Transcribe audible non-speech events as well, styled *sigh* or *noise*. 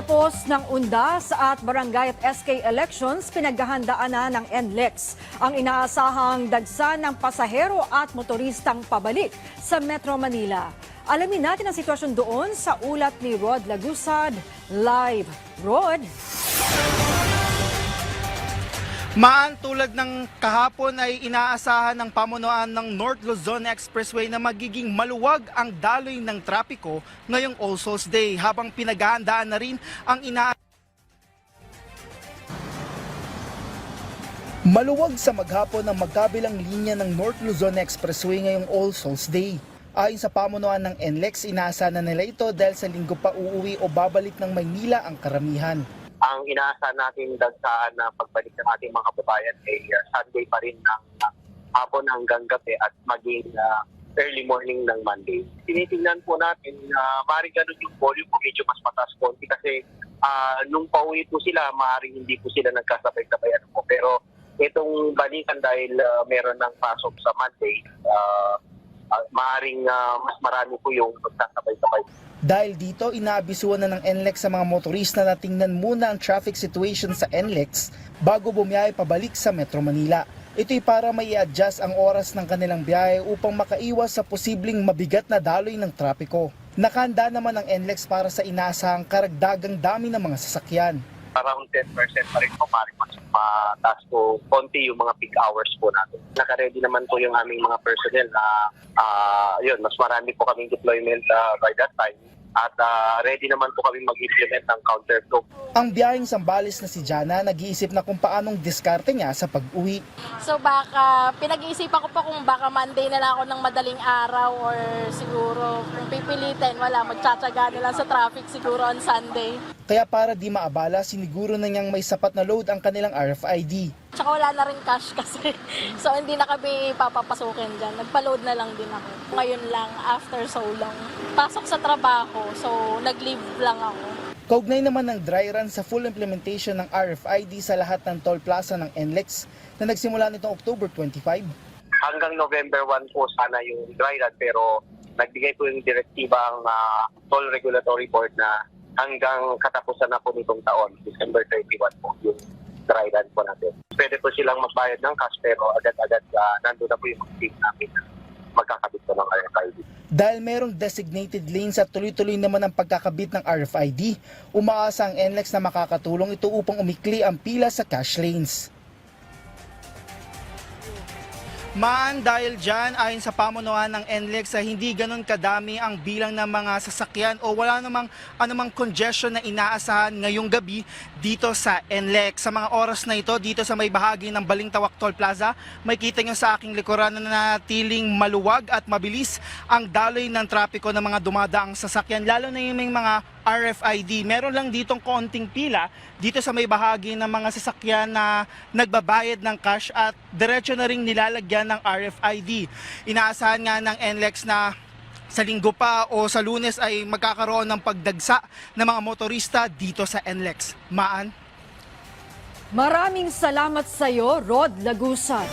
Pagkatapos ng undas at barangay at SK elections, pinaghahandaan na ng NLEX ang inaasahang dagsa ng pasahero at motoristang pabalik sa Metro Manila. Alamin natin ang sitwasyon doon sa ulat ni Rod Lagusad. Live. Rod? Maan tulad ng kahapon ay inaasahan ng pamunuan ng North Luzon Expressway na magiging maluwag ang daloy ng trapiko ngayong All Souls Day habang pinaghahandaan na rin ang ina Maluwag sa maghapon ang magkabilang linya ng North Luzon Expressway ngayong All Souls Day. Ayon sa pamunuan ng NLEX, inaasahan na nila ito dahil sa linggo pa uuwi o babalik ng Maynila ang karamihan. Ang inaasahan natin dagsaan na pagbalik ng ating mga kababayan ay uh, Sunday pa rin ng uh, hapon hanggang gabi at maging uh, early morning ng Monday. Tinitingnan po natin na uh, maaaring ganun yung volume po medyo mas mataas konti kasi uh, nung pauwi po sila, maaaring hindi po sila nagkasabay-sabay ano po. Pero itong balikan dahil uh, meron ng pasok sa Monday, uh, uh, maaaring uh, mas marami po yung magsasabay-sabay Dahil dito, inaabisuan na ng NLEX sa mga motorista na tingnan muna ang traffic situation sa NLEX bago bumiyahe pabalik sa Metro Manila. Ito'y para may adjust ang oras ng kanilang biyahe upang makaiwas sa posibleng mabigat na daloy ng trapiko. Nakahanda naman ang NLEX para sa inaasahang karagdagang dami ng mga sasakyan. Around 10% pa rin po, maaaring mas mataas po konti yung mga peak hours po natin. Naka-ready naman po yung aming mga personnel na ah, yun, mas marami po kaming deployment ah, by that time. At ah, ready naman po kami mag-implement ng counter flow. Ang biyaheng sambalis na si Jana nag-iisip na kung paanong diskarte niya sa pag-uwi. So baka, pinag-iisipan ko pa kung baka Monday na lang ako ng madaling araw or siguro kung pipilitin, wala, magtsatsaga na lang sa traffic siguro on Sunday. Kaya para di maabala, siniguro na niyang may sapat na load ang kanilang RFID. Tsaka wala na rin cash *laughs* kasi. So hindi na kami papapasukin dyan. Nagpa-load na lang din ako. Ngayon lang, after so long. Pasok sa trabaho, so nag-leave lang ako. Kaugnay naman ng dry run sa full implementation ng RFID sa lahat ng toll plaza ng NLEX na nagsimula nitong October 25. Hanggang November 1 po sana yung dry run pero nagbigay po yung direktiba ang ah, Toll Regulatory Board na hanggang katapusan na po nitong taon, December 31 po yung run po natin. Pwede po silang magbayad ng cash pero agad-agad uh, nandun na po yung team namin na magkakabit po ng RFID. Dahil merong designated lanes at tuloy-tuloy naman ang pagkakabit ng RFID, umaasa ang NLEX na makakatulong ito upang umikli ang pila sa cash lanes. Man, dahil dyan, ayon sa pamunuan ng NLEX, hindi ganun kadami ang bilang ng mga sasakyan o wala namang anumang congestion na inaasahan ngayong gabi dito sa NLEX. Sa mga oras na ito, dito sa may bahagi ng Balintawak Toll Plaza, may kita nyo sa aking likuran na natiling maluwag at mabilis ang daloy ng trapiko ng mga dumadaang sasakyan, lalo na yung may mga RFID. Meron lang ditong konting pila dito sa may bahagi ng mga sasakyan na nagbabayad ng cash at diretso na ring nilalagyan ng RFID. Inaasahan nga ng NLEX na sa linggo pa o sa lunes ay magkakaroon ng pagdagsa ng mga motorista dito sa NLEX. Maan? Maraming salamat sa iyo, Rod Lagusad.